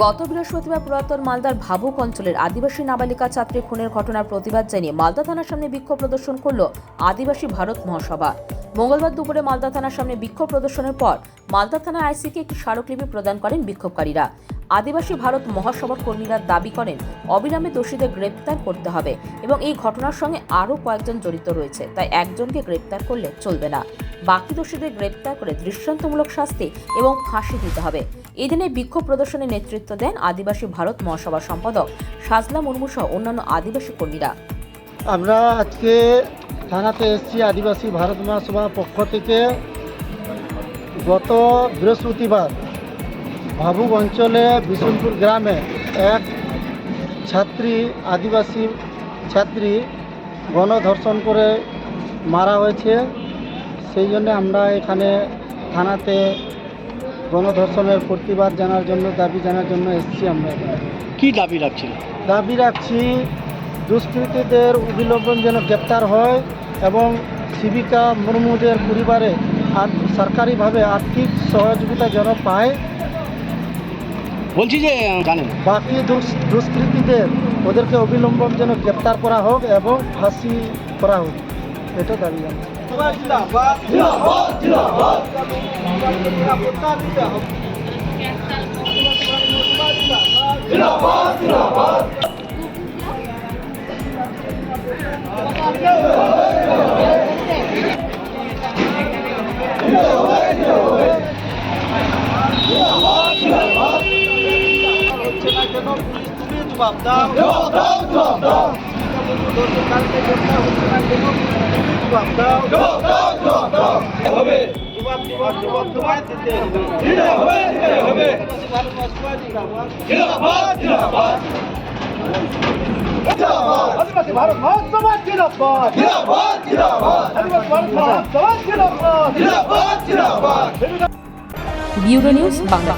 গত বৃহস্পতিবার পুরাতন মালদার ভাবুক অঞ্চলের আদিবাসী নাবালিকা ছাত্রী খুনের ঘটনার প্রতিবাদ জানিয়ে মালদা থানার সামনে বিক্ষোভ প্রদর্শন করল আদিবাসী ভারত মহাসভা। মঙ্গলবার দুপুরে মালদা থানার সামনে বিক্ষোভ প্রদর্শনের পর মালদা থানা আইসিকে একটি স্মারকলিপি প্রদান করেন বিক্ষোভকারীরা। আদিবাসী ভারত মহাসভার কর্মীরা দাবি করেন, অবিরামে দোষীদের গ্রেপ্তার করতে হবে এবং এই ঘটনার সঙ্গে আরও কয়েকজন জড়িত রয়েছে, তাই একজনকে গ্রেপ্তার করলে চলবে না। বাকি দোষীদের গ্রেপ্তার করে দৃষ্টান্তমূলক শাস্তি এবং ফাঁসি দিতে হবে। এদিনে বিক্ষোভ প্রদর্শনে নেতৃত্ব দেন আদিবাসী ভারত মহাসভার সম্পাদক সাজলা মুর্মু সহ অন্যান্য আদিবাসী কর্মীরা। আমরা আজকে থানাতে এসেছি আদিবাসী ভারত মহাসভার পক্ষ থেকে। গত বৃহস্পতিবার ভাবুক অঞ্চলে বিষ্ণুপুর গ্রামে এক ছাত্রী আদিবাসী ছাত্রী গণধর্ষণ করে মারা হয়েছে সেই জন্য আমরা এখানে থানাতে গণধর্ষণের প্রতিবাদ জানার জন্য দাবি জানার জন্য এসেছি আমরা এখানে। কি দাবি রাখছি দাবি রাখছি দুষ্কৃতীদের অবিলম্বন যেন গ্রেপ্তার হয় এবং শিবিকা মুর্মুদের পরিবারে আর সরকারিভাবে আর্থিক সহযোগিতা যেন পায় বলছি যে জানেন। বাকি দুষ- দুষ্কৃতীদের ওদেরকে অবিলম্বন যেন গ্রেপ্তার করা হোক এবং ফাঁসি করা হোক। এটা দাবি জানাচ্ছি। Bureau news Bangla